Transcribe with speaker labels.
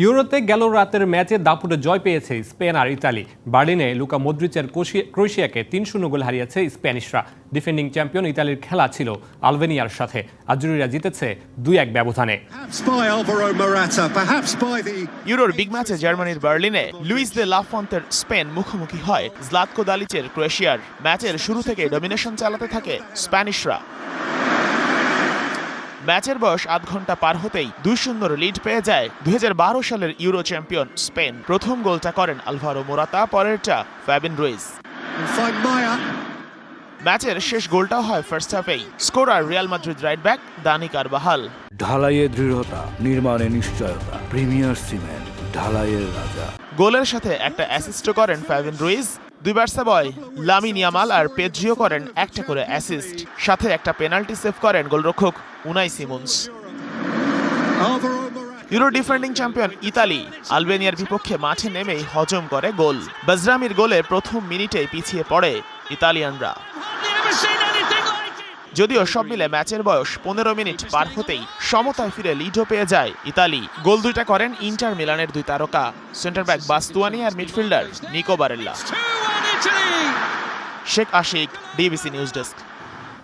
Speaker 1: ইউরোতে গেল রাতের ম্যাচে দাপুটে জয় পেয়েছে স্পেন আর ইতালি। বার্লিনে লুকা মদ্রিচের ক্রোয়েশিয়াকে তিন শূন্য গোল হারিয়েছে স্প্যানিশরা। ডিফেন্ডিং চ্যাম্পিয়ন ইতালির খেলা ছিল আলবেনিয়ার সাথে। আজুরিরা জিতেছে দুই এক ব্যবধানে।
Speaker 2: ইউরোর বিগ ম্যাচে জার্মানির বার্লিনে লুইস দে লাফন্তের স্পেন মুখোমুখি হয় জলাতকো দালিচের ক্রোয়েশিয়ার। ম্যাচের শুরু থেকে ডমিনেশন চালাতে থাকে স্প্যানিশরা। ম্যাচের বয়স আধ ঘণ্টা পার হতেই দুই শূন্যর লিড পেয়ে যায় দুই হাজার বারো সালের ইউরো চ্যাম্পিয়ন স্পেন। প্রথম গোলটা করেন আলভারো মোরাতা পরেরটা ফ্যাবিন
Speaker 3: find
Speaker 2: ম্যাচের শেষ গোলটাও হয় first হাফেই। Scorer Real Madrid right back Dani Carvajal.
Speaker 4: ঢালাইয়ে দৃঢ়তা নির্মাণে নিশ্চয়তা প্রিমিয়ার সিমেন্ট ঢালাইয়ের রাজা।
Speaker 2: গোলের সাথে একটা অ্যাসিস্ট করেন ফ্যাভিন রুইজ। দুই বার্সা বয়, লামিন ইয়ামাল আর পেদ্রিও করেন একটা করে অ্যাসিস্ট সাথে একটা পেনাল্টি সেভ করেন গোলরক্ষক
Speaker 3: Unai Simon.
Speaker 2: Euro defending champion Italy, আলবেনিয়ার বিপক্ষে মাঠে নেমেই হজম করে গোল। বাজরামির গোলে প্রথম মিনিটেই পিছিয়ে পড়ে ইতালিয়ানরা। যদিও সব মিলে ম্যাচের বয়স পনেরো মিনিট পার হতেই সমতায় ফিরে লিডও পেয়ে যায় ইতালি। গোল দুইটা করেন ইন্টার মিলানের দুই তারকা। সেন্টার ব্যাক বাস্তুয়ানি আর midfielder Nico Barella. Sheikh Ashiq DBC news desk